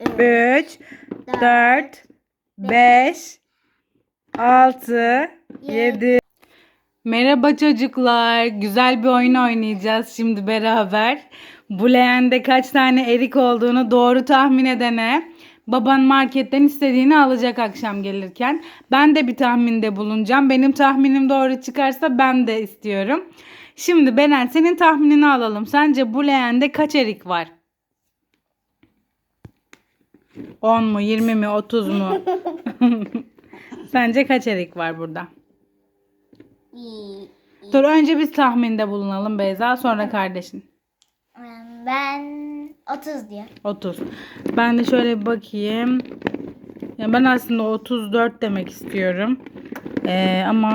3, 4, 5, 6, 7. Merhaba çocuklar. Güzel bir oyun oynayacağız şimdi beraber. Bu leğende kaç tane erik olduğunu doğru tahmin edene baban marketten istediğini alacak akşam gelirken. Ben de bir tahminde bulunacağım. Benim tahminim doğru çıkarsa ben de istiyorum. Şimdi Beren senin tahminini alalım. Sence bu leğende kaç erik var? 10 mu, 20 mi, 30 mu? Sence kaç erik var burada? Dur önce biz tahminde bulunalım Beyza sonra kardeşin. Ben 30 diyor. 30. Ben de şöyle bir bakayım. Ya ben aslında 34 demek istiyorum. Ee, ama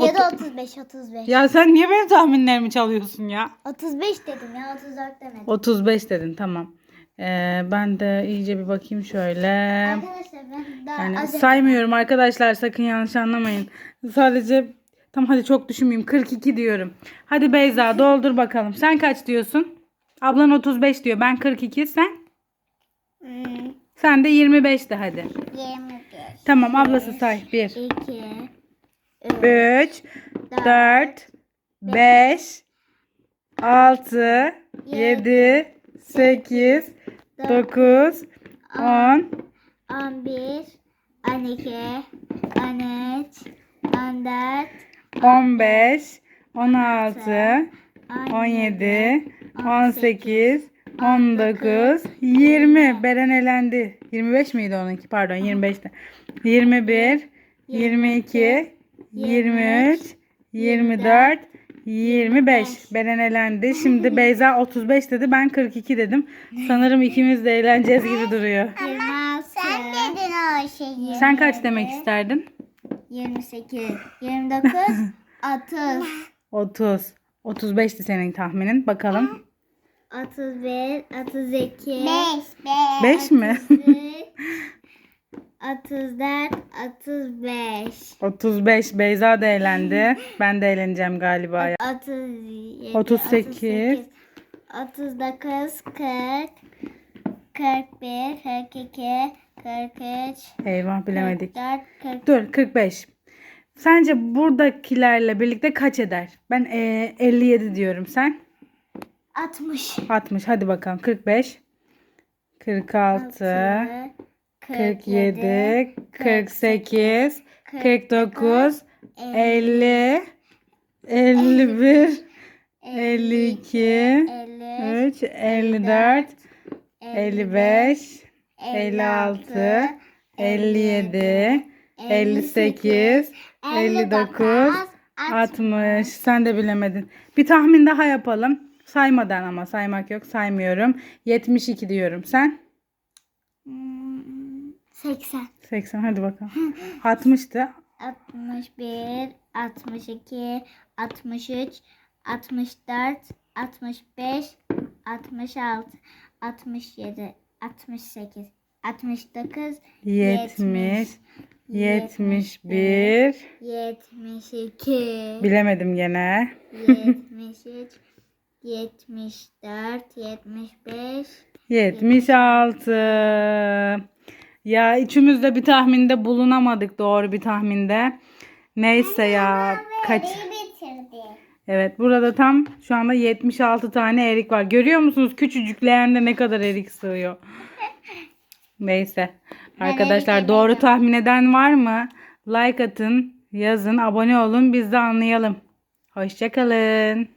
Ya da 35 35. ya sen niye benim tahminlerimi çalıyorsun ya? 35 dedim ya 34 demedim. 35 dedin tamam. Ee, ben de iyice bir bakayım şöyle. Arkadaşlar ben daha Yani az saymıyorum arkadaşlar sakın yanlış anlamayın. Sadece tam hadi çok düşünmeyeyim 42 diyorum. Hadi Beyza doldur bakalım. Sen kaç diyorsun? Ablan 35 diyor. Ben 42 sen? Hmm, Sen de 25 de hadi. 25. Tamam ablası say. 1 2 3 4 5 6 7 8 9 10 11 12 13 14 15 16 17 18 19 20 Beren elendi. 25 miydi onunki? Pardon 25'te. 21 22 23 24 25 Beren elendi. Şimdi Beyza 35 dedi. Ben 42 dedim. Sanırım ikimiz de eğleneceğiz gibi duruyor. 26 Sen dedin o şeyi. Sen kaç demek isterdin? 28 29 30 30. 35'ti senin tahminin. Bakalım. 31 32 5 5 mi? 34 35 35. Beyza da eğlendi. Ben de eğleneceğim galiba. ya. 37 38. 39 40 41 42 43 Eyvah bilemedik. 44 40 Dur 45. Sence buradakilerle birlikte kaç eder? Ben eee, 57 diyorum. Sen? 60 60. Hadi bakalım. 45. 46. 47. 48. 49. 50. 51. 52. 53 3. 54. 55. 56. 57. 58. 59. 60. Sen de bilemedin. Bir tahmin daha yapalım. Saymadan ama saymak yok. Saymıyorum. 72 diyorum. Sen? 80 80. Hadi bakalım. 60'tı. 61 62 63 64 65 66 67 68 69 70. 71. 72 Bilemedim gene. 73 74 75 76. Ya üçümüz de bir tahminde bulunamadık doğru bir tahminde. Neyse ya kaç. Evet burada tam şu anda 76 tane erik var. Görüyor musunuz küçücük leğende ne kadar erik sığıyor. Neyse. Arkadaşlar doğru tahmin eden var mı? Like atın, yazın, abone olun biz de anlayalım. Hoşçakalın.